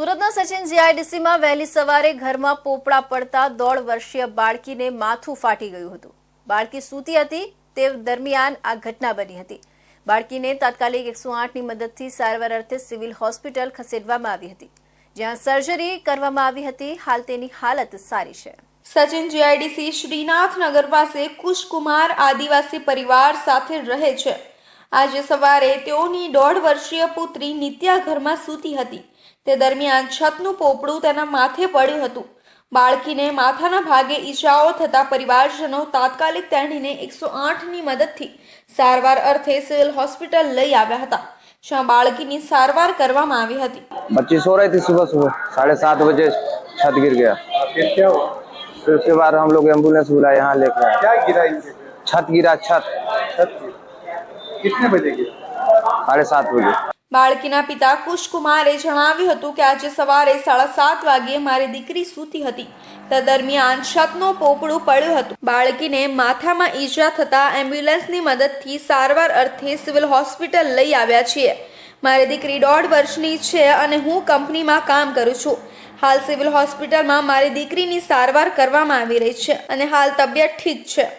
સુરતના સચિન જીઆઈડીસીમાં વહેલી સવારે ઘરમાં પોપડા પડતા દોઢ વર્ષીય બાળકીને માથું ફાટી ગયું હતું. બાળકી સૂતી હતી, તે દરમિયાન આ ઘટના બની હતી. બાળકીને તાત્કાલિક એકસો આઠની મદદથી સારવાર અર્થે સિવિલ હોસ્પિટલ ખસેડવામાં આવી હતી. જ્યાં સર્જરી કરવામાં આવી હતી, હાલ તેની હાલત સારી છે. સચિન જીઆઈડીસી શ્રીનાથનગર પાસે કુશકુમાર આદિવાસી પરિવાર સાથે રહે છે. આજે સવારે તેઓની દોઢ વર્ષીય પુત્રી નિત્યા ઘરમાં સૂતી હતી તે દરમિયાન છતનું પોપડું તેના માથે પડ્યું હતું બાળકીને માથાના ભાગે ઈજાઓ થતા પરિવારજનો તાત્કાલિક તેણીને એકસો આઠની મદદથી સારવાર અર્થે સિવિલ હોસ્પિટલ લઈ આવ્યા હતા જ્યાં બાળકીની સારવાર કરવામાં આવી હતી बच्ची सो रही थी सुबह सुबह साढ़े सात बजे छत गिर गया फिर क्या हुआ फिर उसके बाद हम लोग एम्बुलेंस बुलाए यहाँ लेकर आए क्या गिरा इनके छत गिरा छत छत की कितने बजे गिरा साढ़े सात बजे બાળકીના પિતા કુશકુમારે જણાવ્યું હતું કે આજે સવારે સાડા સાત વાગ્યે મારી દીકરી સૂતી હતી તે દરમિયાન છતનો પોપડું પડ્યું હતું બાળકીને માથામાં ઈજા થતા એમ્બ્યુલન્સની મદદથી સારવાર અર્થે સિવિલ હોસ્પિટલ લઈ આવ્યા છીએ મારી દીકરી દોઢ વર્ષની છે અને હું કંપનીમાં કામ કરું છું હાલ સિવિલ હોસ્પિટલમાં મારી દીકરીની સારવાર કરવામાં આવી રહી છે અને હાલ તબિયત ઠીક છે